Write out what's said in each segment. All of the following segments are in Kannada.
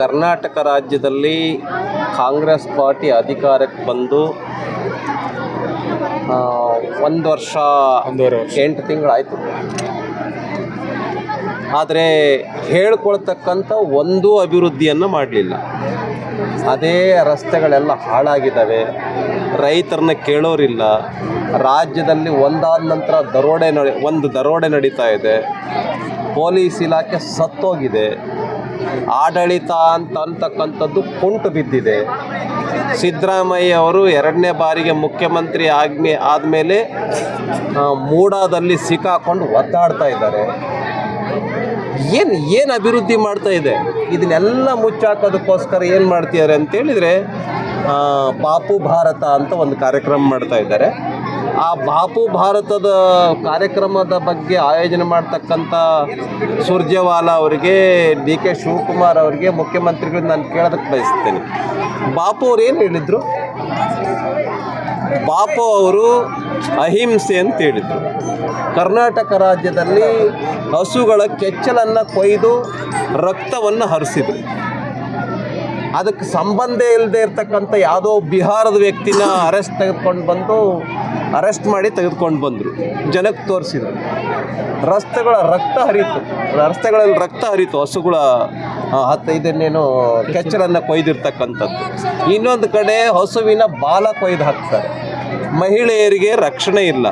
ಕರ್ನಾಟಕ ರಾಜ್ಯದಲ್ಲಿ ಕಾಂಗ್ರೆಸ್ ಪಾರ್ಟಿ ಅಧಿಕಾರಕ್ಕೆ ಬಂದು ಒಂದು ವರ್ಷ. ಎಂಟು ತಿಂಗಳಾಯಿತು. ಆದರೆ ಹೇಳ್ಕೊಳ್ತಕ್ಕಂಥ ಒಂದೂ ಅಭಿವೃದ್ಧಿಯನ್ನು ಮಾಡಲಿಲ್ಲ. ಅದೇ ರಸ್ತೆಗಳೆಲ್ಲ ಹಾಳಾಗಿದ್ದಾವೆ ರೈತರನ್ನ ಕೇಳೋರಿಲ್ಲ ರಾಜ್ಯದಲ್ಲಿ ಒಂದಾದ ನಂತರ ದರೋಡೆ ನಡೆ ಒಂದು ದರೋಡೆ ನಡೀತಾ ಇದೆ ಪೊಲೀಸ್ ಇಲಾಖೆ ಸತ್ತೋಗಿದೆ ಆಡಳಿತ ಅಂತ ಅಂತಕ್ಕಂಥದ್ದು ಕುಂಟು ಬಿದ್ದಿದೆ. ಸಿದ್ದರಾಮಯ್ಯ ಅವರು ಎರಡನೇ ಬಾರಿಗೆ ಮುಖ್ಯಮಂತ್ರಿ ಆಗ್ಮೆ ಆದಮೇಲೆ ಮೂಡಾದಲ್ಲಿ ಸಿಕ್ಕಾಕೊಂಡು ಒದ್ದಾಡ್ತಾ ಇದ್ದಾರೆ. ಏನು ಏನು ಅಭಿವೃದ್ಧಿ ಮಾಡ್ತಾ ಇದೆ? ಇದನ್ನೆಲ್ಲ ಮುಚ್ಚಾಕೋದಕ್ಕೋಸ್ಕರ ಏನು ಮಾಡ್ತಿದ್ದಾರೆ ಅಂತೇಳಿದರೆ ಪಾಪು ಭಾರತ ಅಂತ ಒಂದು ಕಾರ್ಯಕ್ರಮ ಮಾಡ್ತಾ ಇದ್ದಾರೆ. ಆ ಬಾಪು ಭಾರತದ ಕಾರ್ಯಕ್ರಮದ ಬಗ್ಗೆ ಆಯೋಜನೆ ಮಾಡ್ತಕ್ಕಂಥ ಸುರ್ಜೇವಾಲಾ ಅವರಿಗೆ, ಡಿ ಕೆ ಶಿವಕುಮಾರ್ ಅವರಿಗೆ, ಮುಖ್ಯಮಂತ್ರಿಗಳು ನಾನು ಕೇಳೋದಕ್ಕೆ ಬಯಸ್ತೇನೆ. ಬಾಪು ಅವ್ರು ಏನು ಹೇಳಿದರು? ಬಾಪು ಅವರು ಅಹಿಂಸೆ ಅಂತ ಹೇಳಿದರು. ಕರ್ನಾಟಕ ರಾಜ್ಯದಲ್ಲಿ ಹಸುಗಳ ಕೆಚ್ಚಲನ್ನು ಕೊಯ್ದು ರಕ್ತವನ್ನು ಹರಿಸಿದರು. ಅದಕ್ಕೆ ಸಂಬಂಧ ಇಲ್ಲದೆ ಇರ್ತಕ್ಕಂಥ ಯಾವುದೋ ಬಿಹಾರದ ವ್ಯಕ್ತಿನ ಅರೆಸ್ಟ್ ತೆಗೆದುಕೊಂಡು ಬಂದು ಅರೆಸ್ಟ್ ಮಾಡಿ ತೆಗೆದುಕೊಂಡು ಬಂದರು. ಜನಕ್ಕೆ ತೋರಿಸಿದರು. ರಸ್ತೆಗಳ ರಕ್ತ ಹರಿತು. ರಸ್ತೆಗಳಲ್ಲಿ ರಕ್ತ ಹರಿತು. ಹಸುಗಳ ಹತ್ತೈದನ್ನೇನು ಕೆಚ್ಚಲನ್ನು ಕೊಯ್ದಿರ್ತಕ್ಕಂಥದ್ದು. ಇನ್ನೊಂದು ಕಡೆ ಹಸುವಿನ ಬಾಲ ಕೊಯ್ದು ಹಾಕ್ತಾರೆ. ಮಹಿಳೆಯರಿಗೆ ರಕ್ಷಣೆ ಇಲ್ಲ.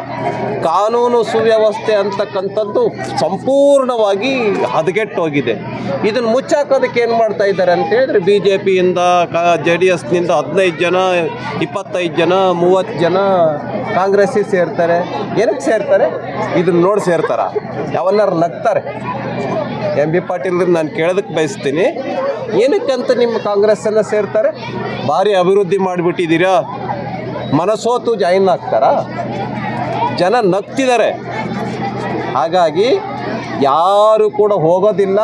ಕಾನೂನು ಸುವ್ಯವಸ್ಥೆ ಅಂತಕ್ಕಂಥದ್ದು ಸಂಪೂರ್ಣವಾಗಿ ಹದಗೆಟ್ಟೋಗಿದೆ. ಇದನ್ನು ಮುಚ್ಚಾಕೋದಕ್ಕೆ ಏನು ಮಾಡ್ತಾ ಇದ್ದಾರೆ ಅಂತ ಹೇಳಿದ್ರೆ ಬಿ ಜೆ ಪಿಯಿಂದ ಕ ಜೆ ಡಿ ಎಸ್ನಿಂದ ಹದಿನೈದು ಜನ, ಇಪ್ಪತ್ತೈದು ಜನ, ಮೂವತ್ತು ಜನ ಕಾಂಗ್ರೆಸ್ಸಿಗೆ ಸೇರ್ತಾರೆ, ಏನಕ್ಕೆ ಸೇರ್ತಾರೆ? ಇದನ್ನ ನೋಡಿ ಸೇರ್ತಾರ. ಯಾವನ್ನಾರು ನಗ್ತಾರೆ. ಎಂ ಬಿ ಪಾಟೀಲ್ ನಾನು ಕೇಳೋದಕ್ಕೆ ಬಯಸ್ತೀನಿ. ಏನಕ್ಕಂತ ನಿಮ್ಮ ಕಾಂಗ್ರೆಸ್ಸನ್ನು ಸೇರ್ತಾರೆ? ಭಾರಿ ಅಭಿವೃದ್ಧಿ ಮಾಡಿಬಿಟ್ಟಿದ್ದೀರಾ? ಮನಸೋತು ಜಾಯಿನ್ ಆಗ್ತಾರಾ? ಜನ ನಗ್ತಿದ್ದಾರೆ ಹಾಗಾಗಿ ಯಾರು ಕೂಡ ಹೋಗೋದಿಲ್ಲ.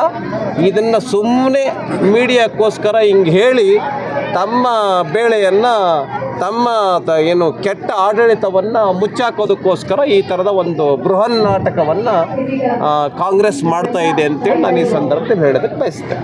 ಇದನ್ನು ಸುಮ್ಮನೆ ಮೀಡಿಯಾಕ್ಕೋಸ್ಕರ ಹಿಂಗೆ ಹೇಳಿ ತಮ್ಮ ಬೇಳೆಯನ್ನು ತಮ್ಮ ಏನು ಕೆಟ್ಟ ಆಡಳಿತವನ್ನು ಮುಚ್ಚಾಕೋದಕ್ಕೋಸ್ಕರ ಈ ಥರದ ಒಂದು ಬೃಹನ್ ನಾಟಕವನ್ನು ಕಾಂಗ್ರೆಸ್ ಮಾಡ್ತಾ ಇದೆ ಅಂತೇಳಿ ನಾನು ಈ ಸಂದರ್ಭದಲ್ಲಿ ಹೇಳೋದಕ್ಕೆ ಬಯಸ್ತೇನೆ.